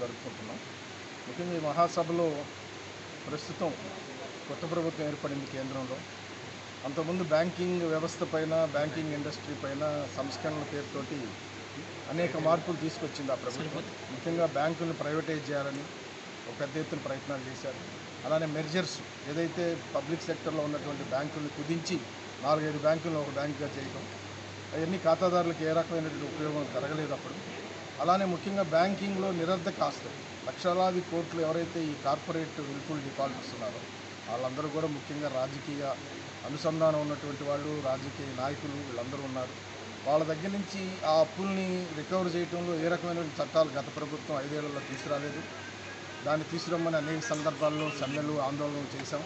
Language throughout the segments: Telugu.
జరుపుకుంటున్నాం. ముఖ్యంగా ఈ మహాసభలో ప్రస్తుతం కొత్త ప్రభుత్వం ఏర్పడింది కేంద్రంలో. అంతకుముందు బ్యాంకింగ్ వ్యవస్థ పైన బ్యాంకింగ్ ఇండస్ట్రీ పైన సంస్కరణల పేరుతోటి అనేక మార్పులు తీసుకొచ్చింది ఆ ప్రభుత్వం. ముఖ్యంగా బ్యాంకులను ప్రైవేటైజ్ చేయాలని ఒక పెద్ద ఎత్తున ప్రయత్నాలు చేశారు. అలానే మెర్జర్స్ ఏదైతే పబ్లిక్ సెక్టర్లో ఉన్నటువంటి బ్యాంకులను కుదించి నాలుగైదు బ్యాంకులను ఒక బ్యాంకుగా చేయడం అవన్నీ ఖాతాదారులకు ఏ రకమైనటువంటి ఉపయోగం జరగలేదు అప్పుడు. అలానే ముఖ్యంగా బ్యాంకింగ్లో నిరర్ధక ఆస్తులు లక్షలాది కోట్లు ఎవరైతే ఈ కార్పొరేట్ విల్ఫుల్ డిపాజిట్స్ ఉన్నారో వాళ్ళందరూ కూడా ముఖ్యంగా రాజకీయ అనుసంధానం ఉన్నటువంటి వాళ్ళు రాజకీయ నాయకులు వీళ్ళందరూ ఉన్నారు. వాళ్ళ దగ్గర నుంచి ఆ అప్పుల్ని రికవర్ చేయడంలో ఏ రకమైన చట్టాలు గత ప్రభుత్వం ఐదేళ్ళలో తీసుకురాలేదు. దాన్ని తీసుకురమ్మని అనేక సందర్భాల్లో సమ్మెలు ఆందోళనలు చేశాం.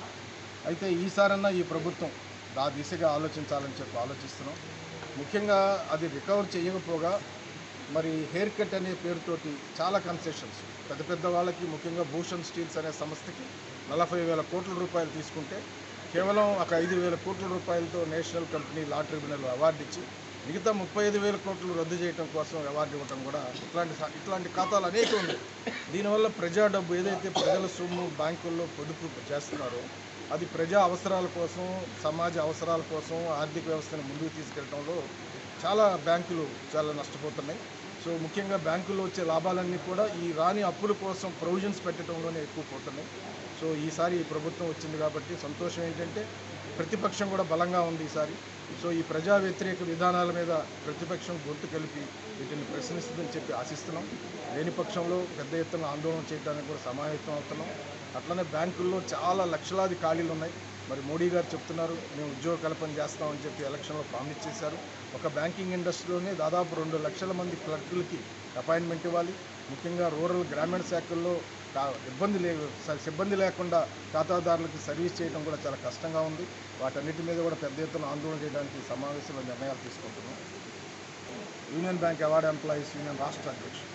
అయితే ఈసారన్నా ఈ ప్రభుత్వం ఆ దిశగా ఆలోచించాలని చెప్పి ఆలోచిస్తున్నాం. ముఖ్యంగా అది రికవర్ చేయకపోగా మరి హెయిర్ కట్ అనే పేరుతోటి చాలా కన్సెషన్స్ పెద్ద పెద్ద వాళ్ళకి ముఖ్యంగా భూషణ్ స్టీల్స్ అనే సంస్థకి నలభై వేల కోట్ల రూపాయలు తీసుకుంటే కేవలం ఒక ఐదు వేల కోట్ల రూపాయలతో national company law tribunal award ఇచ్చి మిగతా ముప్పై ఐదు వేల కోట్లు రద్దు చేయడం కోసం అవార్డు ఇవ్వడం కూడా ఇట్లాంటి ఇట్లాంటి ఖాతాలు అనేక ఉన్నాయి. దీనివల్ల ప్రజా డబ్బు ఏదైతే ప్రజల సొమ్ము బ్యాంకుల్లో పొదుపు చేస్తున్నారో అది ప్రజా అవసరాల కోసం సమాజ అవసరాల కోసం ఆర్థిక వ్యవస్థను ముందుకు తీసుకెళ్ళడంలో చాలా బ్యాంకులు చాలా నష్టపోతున్నాయి. సో ముఖ్యంగా బ్యాంకుల్లో వచ్చే లాభాలన్నీ కూడా ఈ రాని అప్పుల కోసం ప్రొవిజన్స్ పెట్టడంలోనే ఎక్కువ పోతున్నాయి. సో ఈసారి ఈ ప్రభుత్వం వచ్చింది కాబట్టి సంతోషం ఏంటంటే ప్రతిపక్షం కూడా బలంగా ఉంది ఈసారి. సో ఈ ప్రజా వ్యతిరేక విధానాల మీద ప్రతిపక్షం గొంతు కలిపి వీటిని ప్రశ్నిస్తుందని చెప్పి ఆశిస్తున్నాం. లేని పక్షంలో పెద్ద ఎత్తున ఆందోళన చేయడానికి కూడా సమాయత్తం అవుతున్నాం. అట్లనే బ్యాంకుల్లో చాలా లక్షలాది ఖాళీలు ఉన్నాయి. మరి మోడీ గారు చెప్తున్నారు మేము ఉద్యోగ కల్పన చేస్తామని చెప్పి ఎలక్షన్లో ప్రామిస్ చేశారు. ఒక బ్యాంకింగ్ ఇండస్ట్రీలోనే దాదాపు రెండు లక్షల మంది క్లర్కులకి అపాయింట్మెంట్ ఇవ్వాలి. ముఖ్యంగా రూరల్ గ్రామీణ శాఖల్లో ఇబ్బంది లే సిబ్బంది లేకుండా ఖాతాదారులకు సర్వీస్ చేయడం కూడా చాలా కష్టంగా ఉంది. వాటన్నిటి మీద కూడా పెద్ద ఎత్తున ఆందోళన చేయడానికి సమావేశంలో నిర్ణయాలు తీసుకుంటున్నాం. Union bank award employees union రాష్ట్ర అధ్యక్షుడు.